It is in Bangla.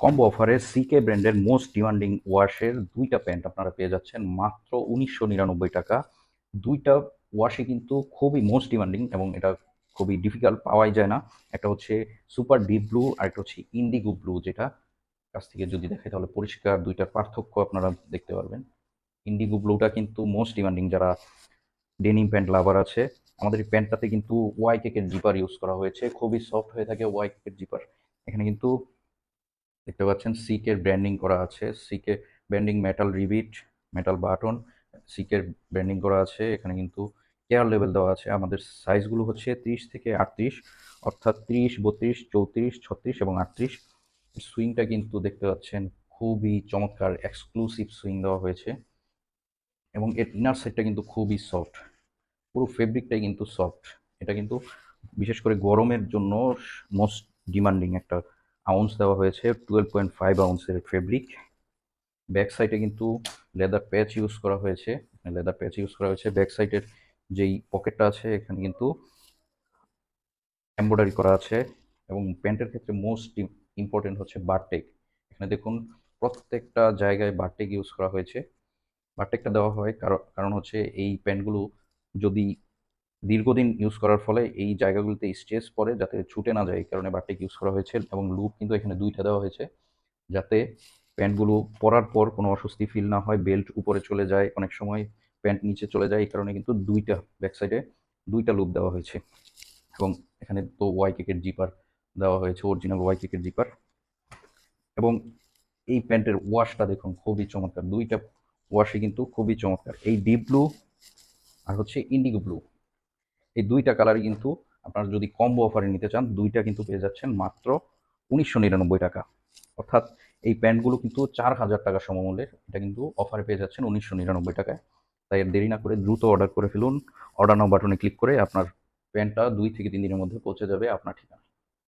কম্বো অফারে সিকে ব্র্যান্ডের মোস্ট ডিমান্ডিং ওয়াশের দুইটা প্যান্ট আপনারা পেয়ে যাচ্ছেন। মাত্র উনিশশো নিরানব্বই টাকা। দুইটা ওয়াশে কিন্তু খুবই মোস্ট ডিমান্ডিং এবং এটা খুবই ডিফিকাল্ট পাওয়াই যায় না। একটা হচ্ছে সুপার ডিপ ব্লু, আর একটা হচ্ছে ইন্ডিগো ব্লু যেটা। কাছ থেকে যদি দেখে তাহলে পরিষ্কার দুইটার পার্থক্য আপনারা দেখতে পারবেন। ইন্ডিগো ব্লুটা কিন্তু মোস্ট ডিমান্ডিং যারা ডেনিম প্যান্ট লাভার আছে। আমাদের এই প্যান্টটাতে কিন্তু ওয়াই কেকের জিপার ইউজ করা হয়েছে। খুবই সফট হয়ে থাকে ওয়াই কেকের জিপার। এখানে কিন্তু দেখতে পাচ্ছেন সিকের ব্র্যান্ডিং করা আছে। CK branding metal rivet metal button সিকের branding করা আছে। এখানে কিন্তু কেয়ার লেভেল দেওয়া আছে। আমাদের সাইজগুলো হচ্ছে ত্রিশ থেকে আটত্রিশ, অর্থাৎ ত্রিশ, বত্রিশ, চৌত্রিশ, ছত্রিশ এবং আটত্রিশ। সুইংটা কিন্তু দেখতে পাচ্ছেন, খুবই চমৎকার এক্সক্লুসিভ সুইং দেওয়া হয়েছে। এবং এর ইনার সাইডটা কিন্তু খুবই সফট পুরো ফেব্রিকটাই কিন্তু সফট এটা কিন্তু বিশেষ করে গরমের জন্য মোস্ট ডিমান্ডিং একটা আউন্স দেওয়া হয়েছে টুয়েলভ পয়েন্ট ফাইভ আউন্সের ফেব্রিক ব্যাক সাইডে কিন্তু লেদার প্যাচ ইউজ করা হয়েছে। লেদার প্যাচ ইউজ করা হয়েছে। ব্যাক সাইডের যেই পকেটটা আছে, এখানে কিন্তু এমব্রয়ডারি করা আছে এবং প্যান্টের ক্ষেত্রে মোস্ট ইম্পর্টেন্ট হচ্ছে বারটেক। এখানে দেখুন, প্রত্যেকটা জায়গায় বারটেক ইউজ করা হয়েছে। বারটেকটা দেওয়া হয় কারণ কারণ হচ্ছে এই প্যান্টগুলো যদি দীর্ঘদিন ইউজ করার ফলে এই জায়গাগুলোতে স্ট্রেস পড়ে যাতে ছুটে না যায় এই কারণে বারটেক ইউজ করা হয়েছে এবং লুপ কিন্তু এখানে দুইটা দেওয়া হয়েছে। যাতে প্যান্টগুলো পরার পর কোনো অস্বস্তি ফিল না হয় বেল্ট উপরে চলে যায়, অনেক সময় প্যান্ট নিচে চলে যায়, এই কারণে কিন্তু দুইটা ব্যাক সাইডে দুইটা লুপ দেওয়া হয়েছে। এবং এখানে তো ওয়াই কেকের জিপার দেওয়া হয়েছে অরিজিনাল ওয়াই কেকের জিপার এবং এই প্যান্টের ওয়াশটা দেখুন, খুবই চমৎকার। দুইটা ওয়াশই কিন্তু খুবই চমৎকার। এই ডিপ ব্লু আর হচ্ছে ইন্ডিগো ব্লু এই দুইটা কালারই কিন্তু আপনারা যদি কম্বো অফারে নিতে চান, দুইটা কিন্তু পেয়ে যাচ্ছেন মাত্র উনিশশো নিরানব্বই টাকা। অর্থাৎ এই প্যান্টগুলো কিন্তু চার হাজার টাকা সমমূল্যের, এটা কিন্তু অফারে পেয়ে যাচ্ছেন উনিশশো নিরানব্বই টাকায়। তাই আর দেরি না করে দ্রুত অর্ডার করে ফেলুন। অর্ডার নাও বাটনে ক্লিক করে আপনার প্যান্টটা দুই থেকে তিন দিনের মধ্যে পৌঁছে যাবে আপনার ঠিকানা